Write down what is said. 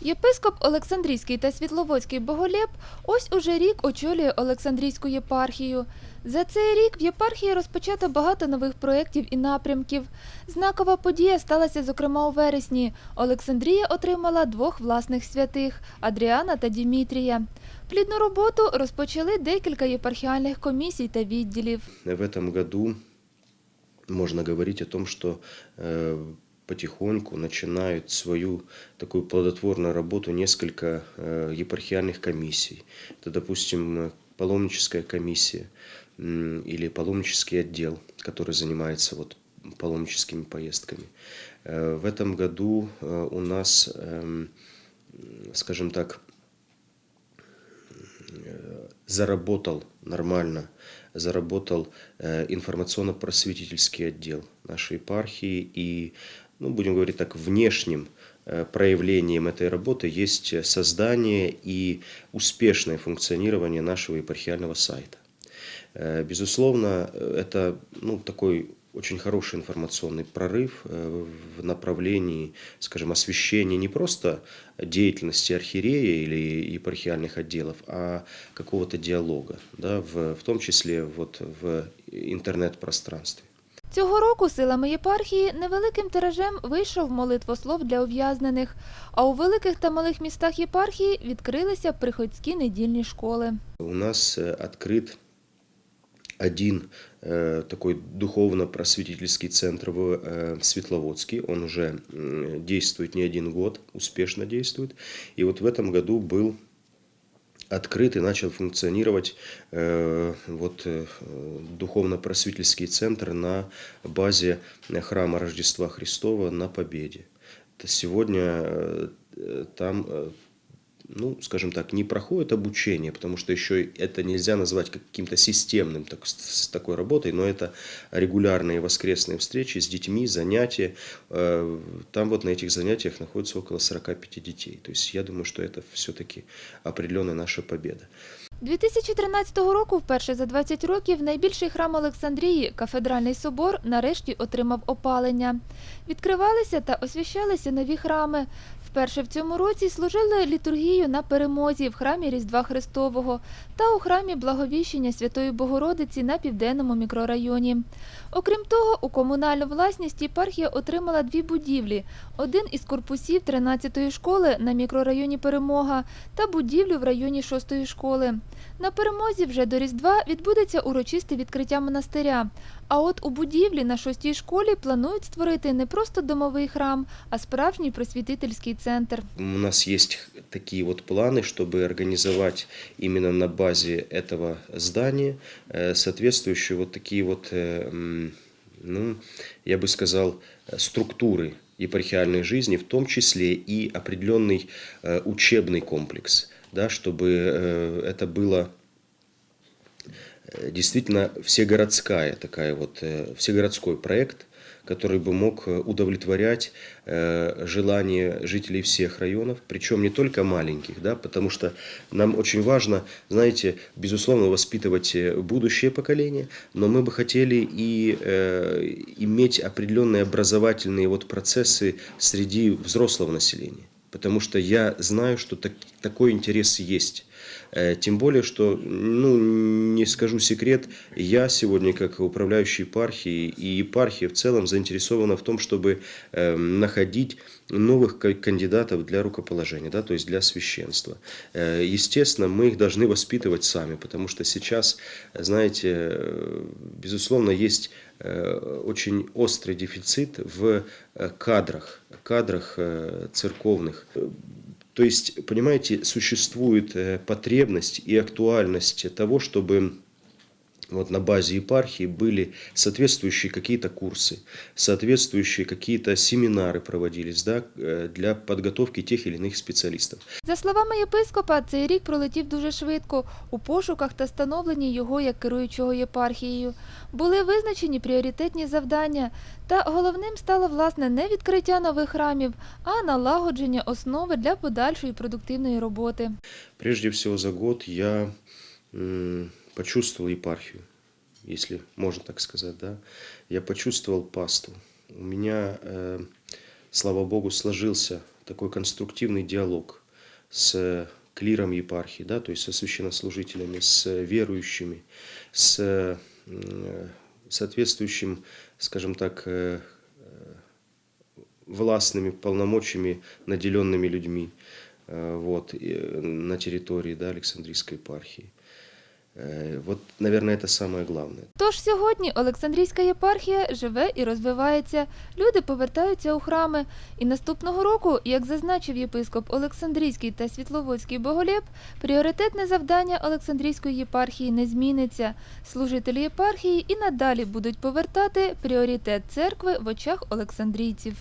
Єпископ Олександрійський та Світловодський Боголєб ось уже рік очолює Олександрійську єпархію. За цей рік в єпархії розпочато багато нових проєктів і напрямків. Знакова подія сталася зокрема у вересні. Олександрія отримала двох власних святих – Адріана та Дімітрія. Плідну роботу розпочали декілька єпархіальних комісій та відділів. В этом году можно говорить о том, что э, потихоньку начинают свою такую плодотворную работу несколько э, епархиальных комиссий. Это, допустим, паломническая комиссия или паломнический отдел, который занимается вот паломническими поездками. Э, В этом году э, у нас, эм, скажем так, заработал нормально, заработал информационно-просветительский отдел нашей епархии. И, ну, будем говорить так, внешним э, проявлением этой работы есть создание и успешное функционирование нашего епархиального сайта. Э, Безусловно, э, это ну, такой очень хороший информационный прорыв в направлении, скажем, освещения не просто деятельности архиерея или епархиальных отделов, а какого-то диалога, да, в, в том числе вот в интернет-пространстве. Цього року силами єпархії невеликим тиражем вийшов молитвослов для ув'язнених, а у великих та малих містах єпархії відкрилися приходські недільні школи. У нас э, открыт один э, такой духовно-просветительский центр в э, Светловодске. Он уже м, действует не один год, успешно действует. И вот в этом году был открыт и начал функционировать э, вот, э, духовно-просветительский центр на базе храма Рождества Христова на Победе. Сегодня э, там э, ну, скажем так, не проходит обучение, потому что еще это нельзя назвать каким-то системным так, с с такой работой, но это регулярные воскресные встречи с детьми, занятия. Э, Там вот на этих занятиях находится около 45 детей. То есть я думаю, что это все-таки определенная наша победа. 2013 року, вперше за 20 років, найбільший храм Олександрії, кафедральний собор, нарешті отримав опалення. Відкривалися та освящалися нові храми. Вперше в цьому році служили літургію на перемозі в храмі Різдва Христового та у храмі Благовіщення Святої Богородиці на південному мікрорайоні. Окрім того, у комунальну власність єпархія отримала дві будівлі: один із корпусів 13-ї школи на мікрорайоні Перемога та будівлю в районі 6-ї школи. На перемозі вже до Різдва відбудеться урочисте відкриття монастиря. А от у будівлі на 6-й школі планують створити не просто домовий храм, а справжній просвітительський центр. У нас есть такие вот планы, чтобы организовать именно на базе этого здания э, соответствующие вот такие вот, э, ну, я бы сказал, структуры епархиальной жизни, в том числе и определенный э, учебный комплекс, да, чтобы это было действительно всегородская такая вот, всегородской проект, который бы мог э, удовлетворять э, желания жителей всех районов, причем не только маленьких, да, потому что нам очень важно, знаете, безусловно, воспитывать э, будущее поколение, но мы бы хотели и э, иметь определенные образовательные вот процессы среди взрослого населения. Потому что я знаю, что так- такой интерес есть. Э, Тем более, что, ну, не скажу секрет, я сегодня, как управляющий епархией, и епархия в целом заинтересована в том, чтобы э, находить новых ка- кандидатов для рукоположения, да, то есть для священства. Э, Естественно, мы их должны воспитывать сами, потому что сейчас, знаете, безусловно, есть э, очень острый дефицит в э, кадрах, кадрах церковных. Э, То есть, понимаете, существует э, потребность и актуальность того, чтобы вот на базе епархии были соответствующие какие-то курсы, соответствующие какие-то семинары проводились да, э, для подготовки тех или иных специалистов. За словами єпископа, цей рік пролетів дуже швидко у пошуках та становленні його як керуючого єпархією. Були визначені пріоритетні завдання, та головним стало власне не відкриття нових храмів, а налагодження основи для подальшої продуктивної роботи. Прежде всего за год я м, почувствовал епархию, если можно так сказать, да. Я почувствовал пасту. У меня, э, слава Богу, сложился такой конструктивный диалог с клиром епархии, да, то есть со священнослужителями, с верующими, с м, соответствующим, скажем так, э, властными полномочиями, наделенными людьми э, вот, э, на территории да, Александрийской епархии. Э, Вот, наверное, это самое главное. Тож сьогодні Олександрійська єпархія живе і розвивається. Люди повертаються у храми. І наступного року, як зазначив єпископ Олександрійський та Світловодський Боголєб, пріоритетне завдання Олександрійської єпархії не зміниться. Служителі єпархії і надалі будуть повертати пріоритет церкви в очах олександрійців.